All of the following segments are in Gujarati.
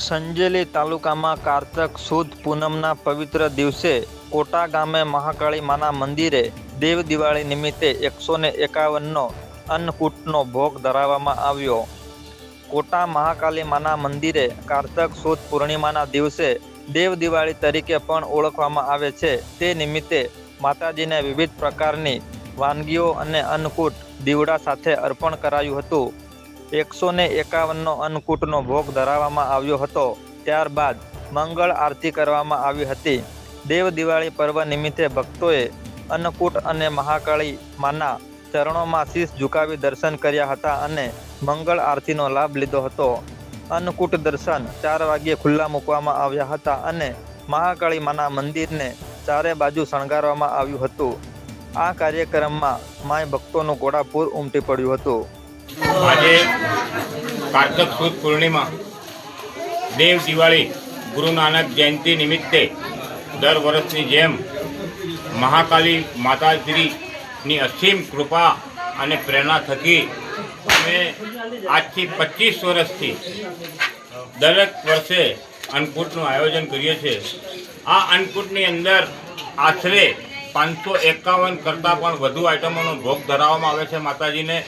સંજેલી તાલુકામાં કારતક સુદ પૂનમના પવિત્ર દિવસે કોટા ગામે મહાકાળી માના મંદિરે દેવ દિવાળી નિમિત્તે એકસો ને એકાવનનો અન્નકૂટનો ભોગ ધરાવવામાં આવ્યો. કોટા મહાકાળી માના મંદિરે કારતક સુદ પૂર્ણિમાના દિવસે દેવ દિવાળી તરીકે પણ ઓળખવામાં આવે છે. તે નિમિત્તે માતાજીને વિવિધ પ્રકારની વાનગીઓ અને અન્નકૂટ દીવડા સાથે અર્પણ કરાયું હતું. એકસો ને એકાવનનો અન્નકૂટનો ભોગ ધરાવવામાં આવ્યો હતો. ત્યારબાદ મંગળ આરતી કરવામાં આવી હતી. દેવ દિવાળી પર્વ નિમિત્તે ભક્તોએ અન્નકૂટ અને મહાકાળી માના ચરણોમાં શીશ ઝુકાવી દર્શન કર્યા હતા અને મંગળ આરતીનો લાભ લીધો હતો. અન્નકૂટ દર્શન ચાર વાગ્યે ખુલ્લા મૂકવામાં આવ્યા હતા અને મહાકાળી માના મંદિરને ચારે બાજુ શણગારવામાં આવ્યું હતું. આ કાર્યક્રમમાં માય ભક્તોનું ઘોડાપૂર ઉમટી પડ્યું હતું. આજે કારતક સુદ પૂર્ણિમા, દેવ દિવાળી ગુરુ નાનક જયંતિ નિમિત્તે દર વર્ષની જેમ મહાકાલી માતાશ્રીની અસીમ કૃપા અને પ્રેરણા થકી અમે આજથી પચીસ વર્ષથી દરેક વર્ષે અન્નકૂટનું આયોજન કરીએ છીએ. આ અન્નકૂટની અંદર આશરે પાંચસો એકાવન કરતાં પણ વધુ આઇટમોનો ભોગ ધરાવવામાં આવે છે માતાજીને.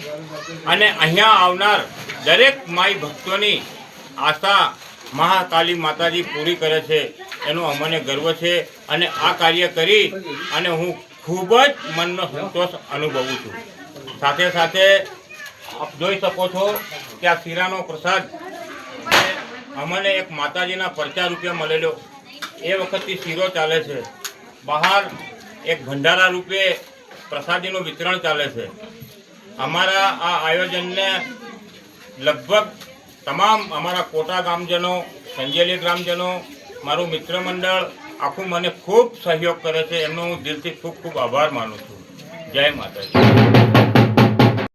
અને અહીંયા આવનાર દરેક માઈ ભક્તોની આશા મહાકાલી માતાજી પૂરી કરે છે. એનો અમને ગર્વ છે અને આ કાર્ય કરી અને હું ખૂબ જ મનનો સંતોષ અનુભવું છું. સાથે સાથે આપ જોઈ શકો છો કે આ શીરાનો પ્રસાદ અમને એક માતાજીના પરચા રૂપિયા મળેલો. એ વખતથી શીરો ચાલે છે. બહાર એક ભંડારા રૂપે પ્રસાદીનું વિતરણ ચાલે છે. અમારા આ આયોજનને લગભગ તમામ અમારા કોટા ગામજનો, સંજેલી ગ્રામજનો, મારું મિત્ર મંડળ આખું મને ખૂબ સહયોગ કરે છે. એમનો હું દિલથી ખૂબ ખૂબ આભાર માનું છું. જય માતાજી.